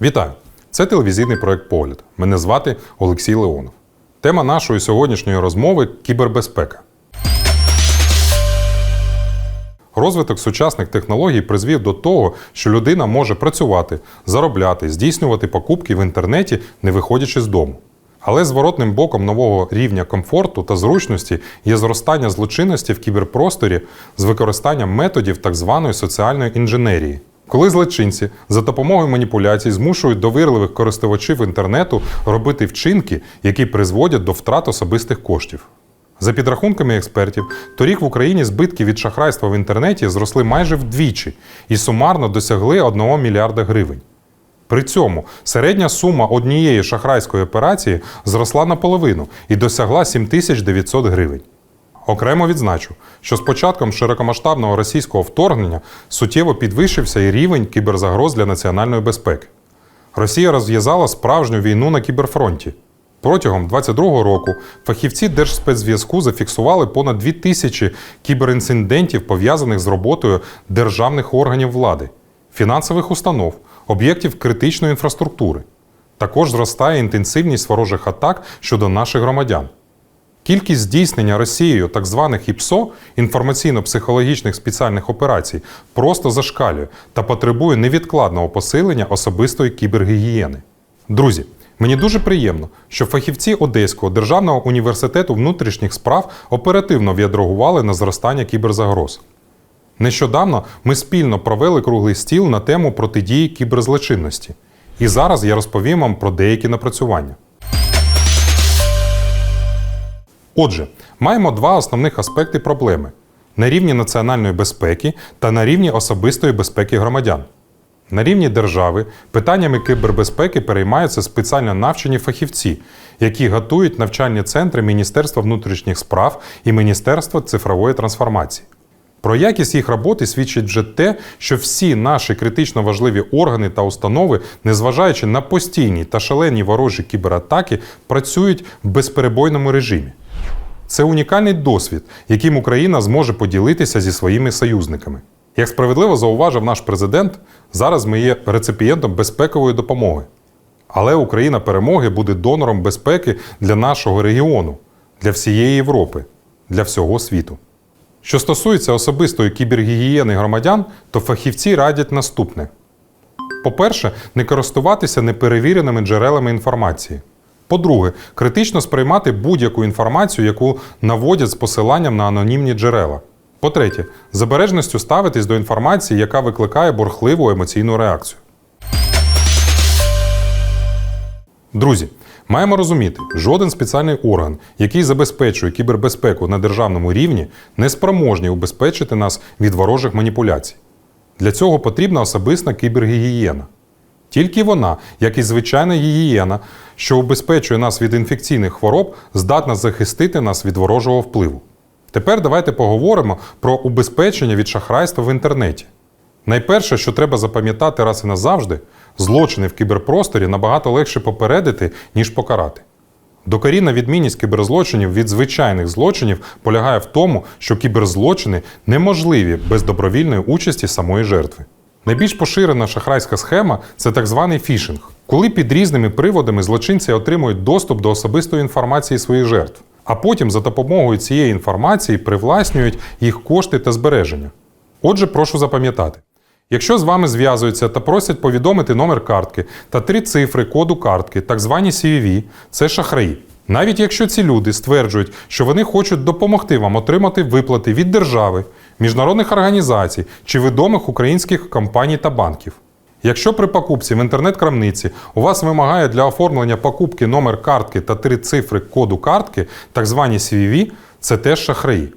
Вітаю! Це телевізійний проект Погляд. Мене звати Олексій Леонов. Тема нашої сьогоднішньої розмови кібербезпека. Розвиток сучасних технологій призвів до того, що людина може працювати, заробляти, здійснювати покупки в інтернеті, не виходячи з дому. Але зворотним боком нового рівня комфорту та зручності є зростання злочинності в кіберпросторі з використанням методів так званої соціальної інженерії. Коли злочинці за допомогою маніпуляцій змушують довірливих користувачів інтернету робити вчинки, які призводять до втрат особистих коштів. За підрахунками експертів, торік в Україні збитки від шахрайства в інтернеті зросли майже вдвічі і сумарно досягли 1 мільярда гривень. При цьому середня сума однієї шахрайської операції зросла наполовину і досягла 7900 гривень. Окремо відзначу, що з початком широкомасштабного російського вторгнення суттєво підвищився і рівень кіберзагроз для національної безпеки. Росія розв'язала справжню війну на кіберфронті. Протягом 2022 року фахівці Держспецзв'язку зафіксували понад 2 тисячі кіберінцидентів, пов'язаних з роботою державних органів влади, фінансових установ, об'єктів критичної інфраструктури. Також зростає інтенсивність ворожих атак щодо наших громадян. Кількість здійснення Росією так званих ІПСО інформаційно-психологічних спеціальних операцій просто зашкалює та потребує невідкладного посилення особистої кібергігієни. Друзі, мені дуже приємно, що фахівці Одеського державного університету внутрішніх справ оперативно відреагували на зростання кіберзагроз. Нещодавно ми спільно провели круглий стіл на тему протидії кіберзлочинності. І зараз я розповім вам про деякі напрацювання. Отже, маємо два основних аспекти проблеми: на рівні національної безпеки та на рівні особистої безпеки громадян. На рівні держави питаннями кібербезпеки переймаються спеціально навчені фахівці, які готують навчальні центри Міністерства внутрішніх справ і Міністерства цифрової трансформації. Про якість їх роботи свідчить вже те, що всі наші критично важливі органи та установи, незважаючи на постійні та шалені ворожі кібератаки, працюють в безперебойному режимі. Це унікальний досвід, яким Україна зможе поділитися зі своїми союзниками. Як справедливо зауважив наш президент, зараз ми є реципієнтом безпекової допомоги. Але Україна перемоги буде донором безпеки для нашого регіону, для всієї Європи, для всього світу. Що стосується особистої кібергігієни громадян, то фахівці радять наступне: по-перше, не користуватися неперевіреними джерелами інформації. По-друге, критично сприймати будь-яку інформацію, яку наводять з посиланням на анонімні джерела. По-третє, з обережністю ставитись до інформації, яка викликає бурхливу емоційну реакцію. Друзі, маємо розуміти, жоден спеціальний орган, який забезпечує кібербезпеку на державному рівні, не спроможний убезпечити нас від ворожих маніпуляцій. Для цього потрібна особиста кібергігієна. Тільки вона, як і звичайна гігієна, що убезпечує нас від інфекційних хвороб, здатна захистити нас від ворожого впливу. Тепер давайте поговоримо про убезпечення від шахрайства в інтернеті. Найперше, що треба запам'ятати раз і назавжди, злочини в кіберпросторі набагато легше попередити, ніж покарати. Докорінна відмінність кіберзлочинів від звичайних злочинів полягає в тому, що кіберзлочини неможливі без добровільної участі самої жертви. Найбільш поширена шахрайська схема це так званий фішинг, коли під різними приводами злочинці отримують доступ до особистої інформації своїх жертв, а потім за допомогою цієї інформації привласнюють їх кошти та збереження. Отже, прошу запам'ятати. Якщо з вами зв'язуються та просять повідомити номер картки та три цифри коду картки, так звані CVV, це шахраї. Навіть якщо ці люди стверджують, що вони хочуть допомогти вам отримати виплати від держави, міжнародних організацій чи відомих українських компаній та банків. Якщо при покупці в інтернет-крамниці у вас вимагає для оформлення покупки номер картки та три цифри коду картки, так звані CVV, це теж шахраї.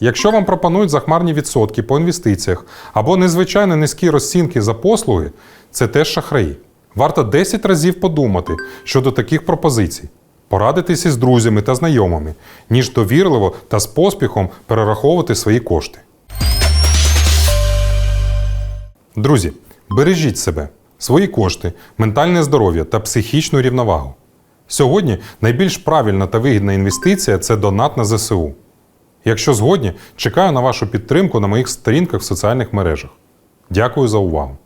Якщо вам пропонують захмарні відсотки по інвестиціях або незвичайно низькі розцінки за послуги, це теж шахраї. Варто 10 разів подумати щодо таких пропозицій, порадитись із друзями та знайомими, ніж довірливо та з поспіхом перераховувати свої кошти. Друзі, бережіть себе, свої кошти, ментальне здоров'я та психічну рівновагу. Сьогодні найбільш правильна та вигідна інвестиція це донат на ЗСУ. Якщо згодні, чекаю на вашу підтримку на моїх сторінках в соціальних мережах. Дякую за увагу!